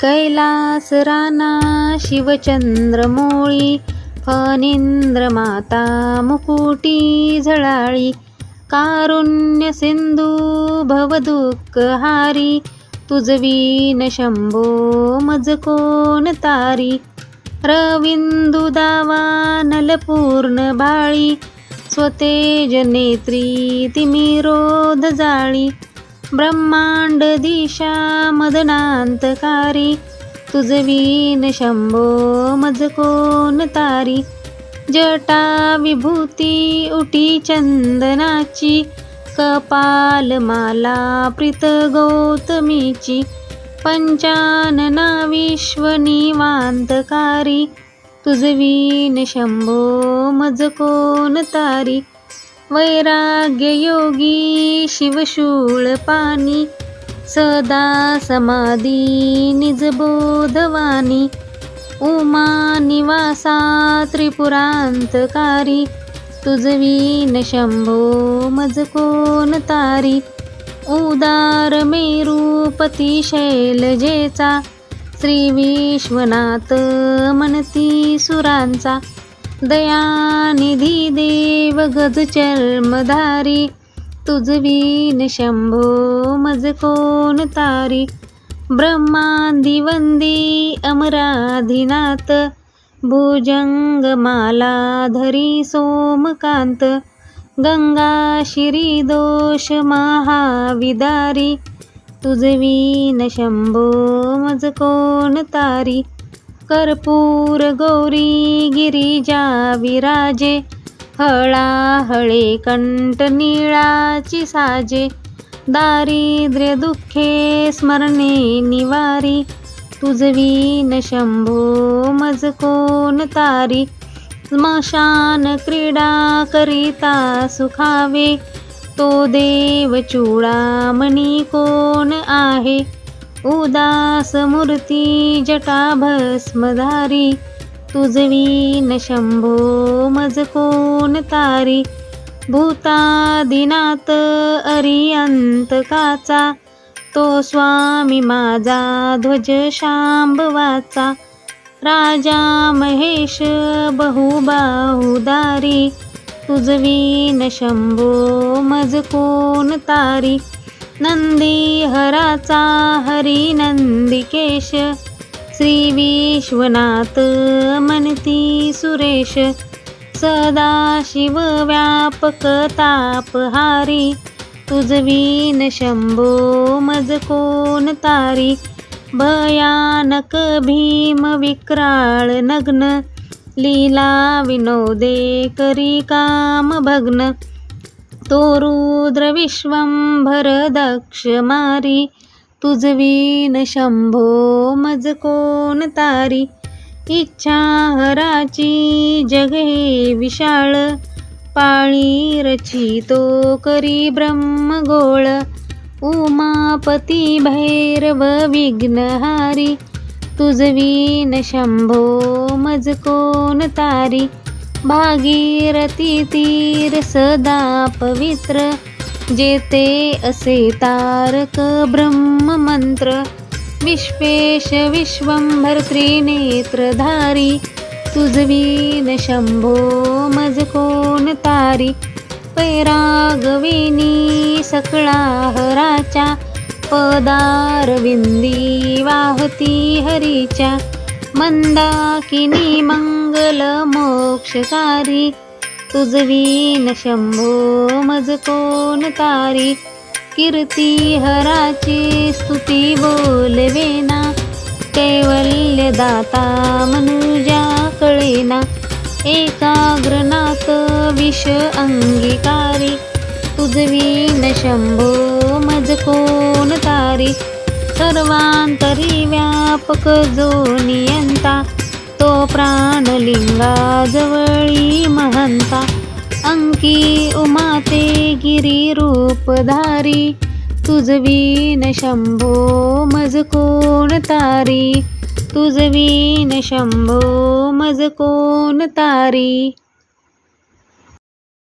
कैलास राना शिवचंद्र मोळी फनिंद्र माता मुकुटी झळाळी कारुण्य सिंधू भवदुःखहारी तुझवीन शंभो मज कोण तारी रविंदू दावा नलपूर्ण बाळी स्वतेज नेत्री तिमिरोध जाळी ब्रह्मांड दिशा मदनांतकारी. तुझवीन शंभो मज कोण तारी. जटा विभूती उटी चंदनाची. कपाल माला प्रीत गौतमीची. पंचानना विश्व निवांतकारी. तुझवीन शंभो मज कोण तारी. वैराग्य योगी शिवशूळ पाणी सदा समाधी निजबोधवानी उमा निवासा त्रिपुरांतकारी तुझवीन शंभो मज कोण तारी. उदार मेरूपती शैलजेचा श्री विश्वनाथ मनती सुरांचा. दयानिधी देव गज चर्मधारी तुझवीन शंभो मज कोण तारी. ब्रह्मांदी वंदी अमराधिनाथ भुजंगमाला धरी सोमकांत. गंगा शिरी दोष महाविदारी तुझवीन शंभो मज कोण तारी. कर्पूर गौरी गिरिजा विराजे हळाहळे कंठ निळाची साजे दारिद्र्य दुःखे स्मरणे निवारी तुझवीन शंभो मज कोण तारी स्मशान क्रीडा करिता सुखावे तो देव चूडामणी कोण आहे? उदास मूर्ती जटा भस्मधारी तुझवीन शंभो मज कोण तारी भूतादिनाथ अरियंतकाचा तो स्वामी माझा ध्वज शांभवाचा राजा महेश बहुबाहुदारी तुझवीन शंभो मज कोण तारी नंदी हराचा हरी नंदिकेश श्री विश्वनाथ मनती सुरेश सदा शिव व्यापक तापहारी तुझवीन शंभो मज कोण तारी भयानक भीम विक्राळ नग्न लीला विनोदे करी काम भग्न तो रुद्र विश्वंभर दक्ष मारी तुझवीन शंभो मज कोण तारी? इच्छा हराची जग हे विशाळ पाळी रचितो करी ब्रह्मगोळ उमापती भैरव विघ्नहारी तुझवीन शंभो मज कोण तारी? भागीरथी तीर सदा पवित्र जेते असे तारक ब्रह्ममंत्र विश्वेश विश्वंभर त्रिनेत्रधारी तुझवीन शंभो मज कोण तारी पैरागविनी सकळा हराच्या पदारविंदी वाहती हरीच्या मंदाकिनी मंगल मोक्षकारी तुझवीन शंभो मज कोण तारी? कीर्ती हराची स्तुती बोलवेना कैवल्य दाता मनुजा कळेना एकाग्रनाथ विष अंगीकारी तुझवीन शंभो मज कोण तारी? सर्वांतरी व्यापक जो नियंता तो प्राणलिंगा जवळी महंता. अंकी उमाते गिरी रूपधारी तुझवीन शंभो मज कोण तारी. तुझवीन शंभो मज कोण तारी.